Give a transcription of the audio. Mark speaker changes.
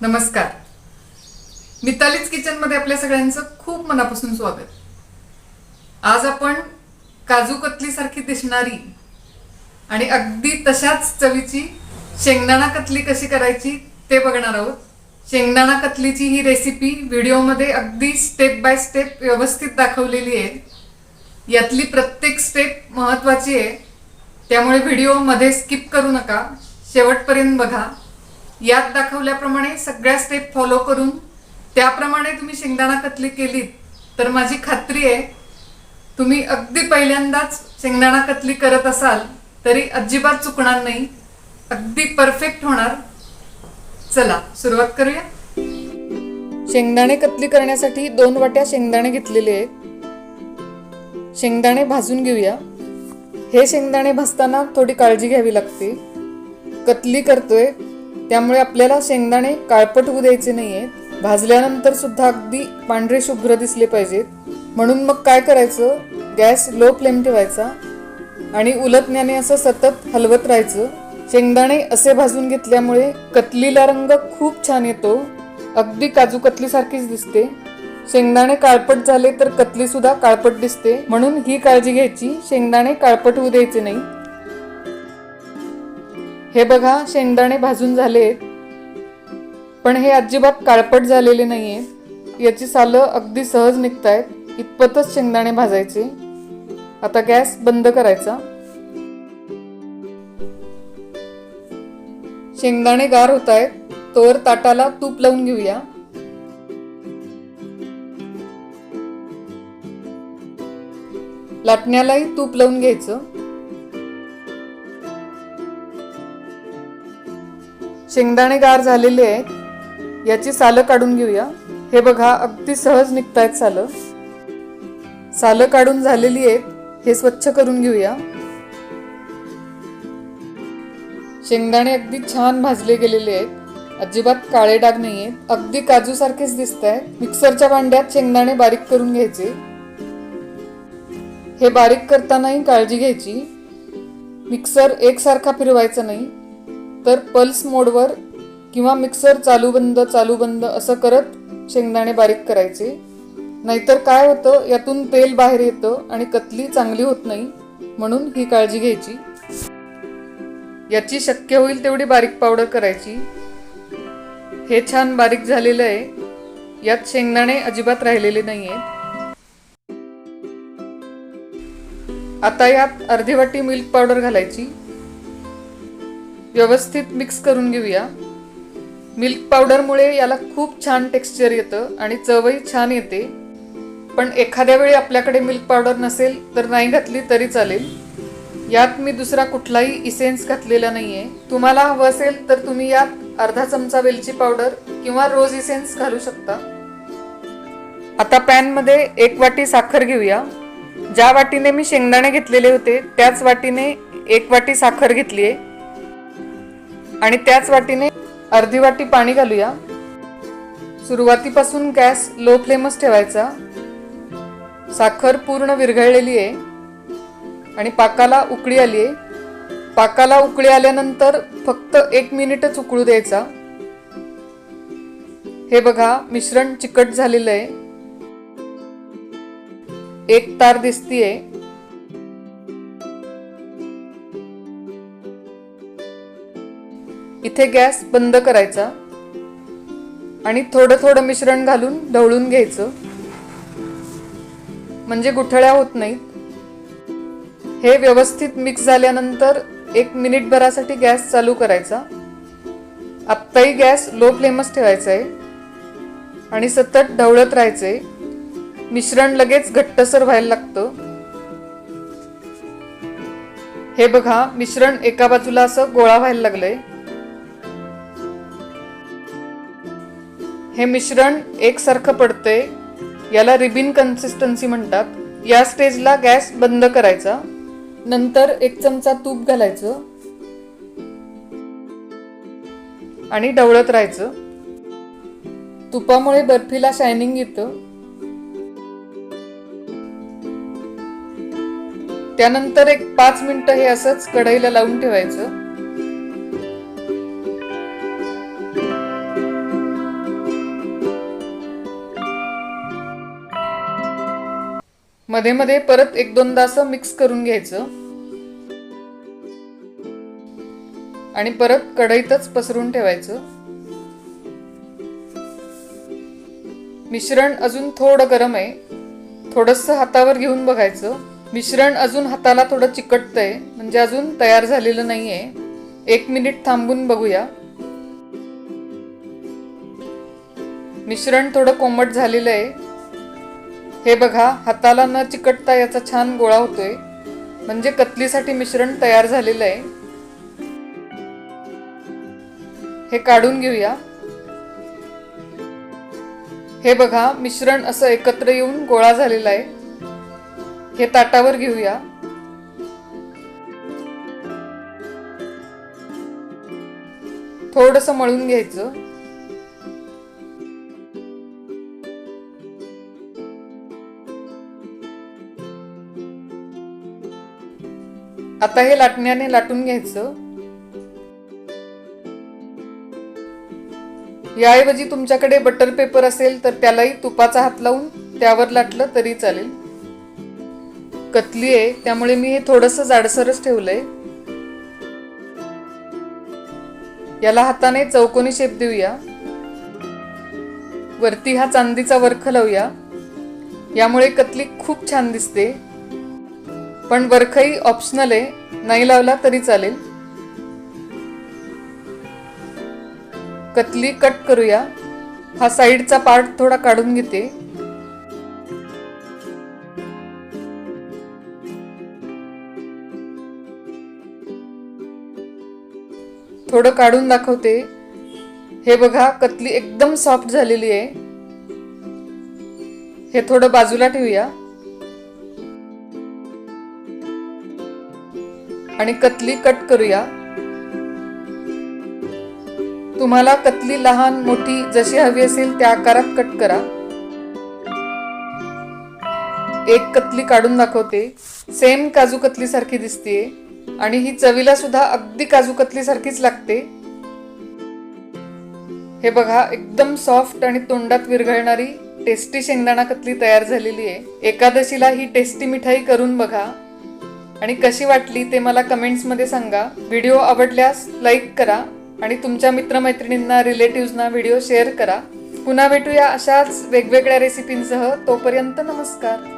Speaker 1: नमस्कार. मितालीच किचनमध्ये आपल्या सगळ्यांचं खूप मनापासून स्वागत. आज आपण काजू कतलीसारखी दिसणारी आणि अगदी तशाच चवीची शेंगदाणा कतली कशी करायची ते बघणार आहोत. शेंगदाणा कतलीची ही रेसिपी व्हिडिओमध्ये अगदी स्टेप बाय स्टेप व्यवस्थित दाखवलेली आहे. यातली प्रत्येक स्टेप महत्वाची आहे. त्यामुळे व्हिडिओमध्ये स्किप करू नका. शेवटपर्यंत बघा. यात दाखवल्याप्रमाणे सगळ्या स्टेप फॉलो करून त्याप्रमाणे तुम्ही शेंगदाणा कतली केलीत तर माझी खात्री आहे तुम्ही अगदी पहिल्यांदाच शेंगदाणा कतली करत असाल तरी अजिबात चुकणार नाही अगदी परफेक्ट होणार. चला सुरुवात करूया. शेंगदाणे कतली करण्यासाठी दोन वाट्या शेंगदाणे घेतलेले आहेत. शेंगदाणे भाजून घेऊया. हे शेंगदाणे भाजताना थोडी काळजी घ्यावी लागते. कतली करतोय. त्यामुळे आपल्याला शेंगदाणे काळपट होऊ द्यायचे नाही आहेत भाजल्यानंतर सुद्धा अगदी पांढरे शुभ्र दिसले पाहिजेत. म्हणून मग काय करायचं? गॅस लो फ्लेम ठेवायचा आणि उलटण्याने असं सतत हलवत राहायचं. शेंगदाणे असे भाजून घेतल्यामुळे कतलीला रंग खूप छान येतो. अगदी काजू कतलीसारखीच दिसते. शेंगदाणे काळपट झाले तर कतली सुद्धा काळपट दिसते. म्हणून ही काळजी घ्यायची. शेंगदाणे काळपट होऊ द्यायचे नाही. हे बघा शेंगदाणे भाजून झालेत. पण हे अजिबात काळपट झालेले नाहीये. याची सालं अगदी सहज निघतायत. इतपतच शेंगदाणे भाजायचे. आता गॅस बंद करायचा. शेंगदाणे गार होत आहेत तोवर ताटाला तूप लावून घेऊया. लाटण्यालाही तूप लावून घ्यायचं. शेंगदाणे गार झालेले आहेत याची सालं काढून घेऊया. हे बघा अगदी सहज निघतायत सालं. सालं काढून झालेली आहेत हे स्वच्छ करून घेऊया. शेंगदाणे अगदी छान भाजले गेलेले आहेत. अजिबात काळे डाग नाही आहेत अगदी काजूसारखेच दिसत आहेत मिक्सरच्या भांड्यात शेंगदाणे बारीक करून घ्यायचे. हे बारीक करतानाही काळजी घ्यायची. मिक्सर एकसारखा फिरवायचा नाही. तर पल्स मोडवर किंवा मिक्सर चालू बंद चालू बंद असं करत शेंगदाणे बारीक करायचे. नाहीतर काय होतं यातून तेल बाहेर येतं आणि कतली चांगली होत नाही म्हणून ही काळजी घ्यायची. याची शक्य होईल तेवढी बारीक पावडर करायची. हे छान बारीक झालेलं आहे. यात शेंगदाणे अजिबात राहिलेले नाही आहेत आता यात अर्धी वाटी मिल्क पावडर घालायची. व्यवस्थित मिक्स करून घेऊया. मिल्क पावडरमुळे याला खूप छान टेक्स्चर येतं आणि चवही छान येते. पण एखाद्या वेळी आपल्याकडे मिल्क पावडर नसेल तर नाही घातली तरी चालेल. यात मी दुसरा कुठलाही इसेन्स घातलेला नाही आहे तुम्हाला हवं असेल तर तुम्ही यात अर्धा चमचा वेलची पावडर किंवा रोज इसेन्स घालू शकता. आता पॅनमध्ये एक वाटी साखर घेऊया. ज्या वाटीने मी शेंगदाणे घेतलेले होते त्याच वाटीने एक वाटी साखर घेतली आहे आणि त्याच वाटीने अर्धी वाटी पाणी घालूया. सुरुवातीपासून गॅस लो फ्लेमच ठेवायचा. साखर पूर्ण विरघळलेली आहे. आणि पाकाला उकळी आली आहे. पाकाला उकळी आल्यानंतर फक्त एक मिनिटच उकळू द्यायचा. हे बघा मिश्रण चिकट झालेलं आहे. एक तार दिसतीये. इथे गॅस बंद करायचा आणि थोडं थोडं मिश्रण घालून ढवळून घ्यायचं. म्हणजे गुठळ्या होत नाहीत. हे व्यवस्थित मिक्स झाल्यानंतर एक मिनिट भरासाठी गॅस चालू करायचा. आत्ताही गॅस लो फ्लेमच ठेवायचा आहे. आणि सतत ढवळत राहायचंय. मिश्रण लगेच घट्टसर व्हायला लागतं. हे बघा मिश्रण एका बाजूला असं गोळा व्हायला लागलंय. हे मिश्रण एकसारखं पडतंय याला रिबिन कन्सिस्टन्सी म्हणतात. या स्टेजला गॅस बंद करायचा नंतर एक चमचा तूप घालायचं आणि ढवळत राहायचं. तुपामुळे बर्फीला शायनिंग येतं. त्यानंतर एक पाच मिनिटं हे असंच कढईला लावून ठेवायचं. मध्ये मध्ये परत एक दोनदा असं मिक्स करून घ्यायचं. आणि परत कढईतच पसरून ठेवायचं. मिश्रण अजून थोडं गरम आहे. थोडंसं हातावर घेऊन बघायचं. मिश्रण अजून हाताला थोडं चिकटतंय. म्हणजे अजून तयार झालेलं नाही आहे एक मिनिट थांबून बघूया. मिश्रण थोडं कोमट झालेलं आहे. हे बघा हाताला न चिकटता याचा छान गोळा होतोय. म्हणजे कतलीसाठी मिश्रण तयार झालेलं आहे. हे काढून घेऊया. हे बघा मिश्रण असं एकत्र येऊन गोळा झालेला आहे. हे ताटावर घेऊया. थोडस मळून घ्यायचं. आता हे लाटण्याने लाटून घ्यायचं. याऐवजी तुमच्याकडे बटर पेपर असेल तर त्यालाही तुपाचा हात लावून त्यावर लाटलं तरी चालेल. कतली आहे त्यामुळे मी हे थोडस जाडसरच ठेवलंय. याला हाताने चौकोनी शेप देऊया. वरती हा चांदीचा वर्ख लावूया. यामुळे कतली खूप छान दिसते. पण वरखही ऑप्शनल आहे. नाही लावला तरी चालेल. कतली कट करूया. हा साईडचा पार्ट थोडा काढून घेते. थोडं काढून दाखवते. हे बघा कतली एकदम सॉफ्ट झालेली आहे. हे थोडं बाजूला ठेवूया. आणि कतली कट करूया. तुम्हाला कतली लहान मोठी जशी हवी असेल त्या आकारात कट करा. एक कतली काढून दाखवते. सेम काजू कतली सारखी दिसते आणि ही चवीला सुद्धा अगदी काजू कतली सारखीच लागते. हे बघा एकदम सॉफ्ट आणि तोंडात विरघळणारी टेस्टी शेंगदाणा कतली तयार झालेली आहे एकादशीला ही टेस्टी मिठाई करून बघा. आणि कशी वाटली ते मला कमेंट्समध्ये सांगा. व्हिडिओ आवडल्यास लाईक करा आणि तुमच्या मित्रमैत्रिणींना रिलेटिव्हजना व्हिडिओ शेअर करा. पुन्हा भेटूया अशाच वेगवेगळ्या रेसिपींसह. तोपर्यंत नमस्कार.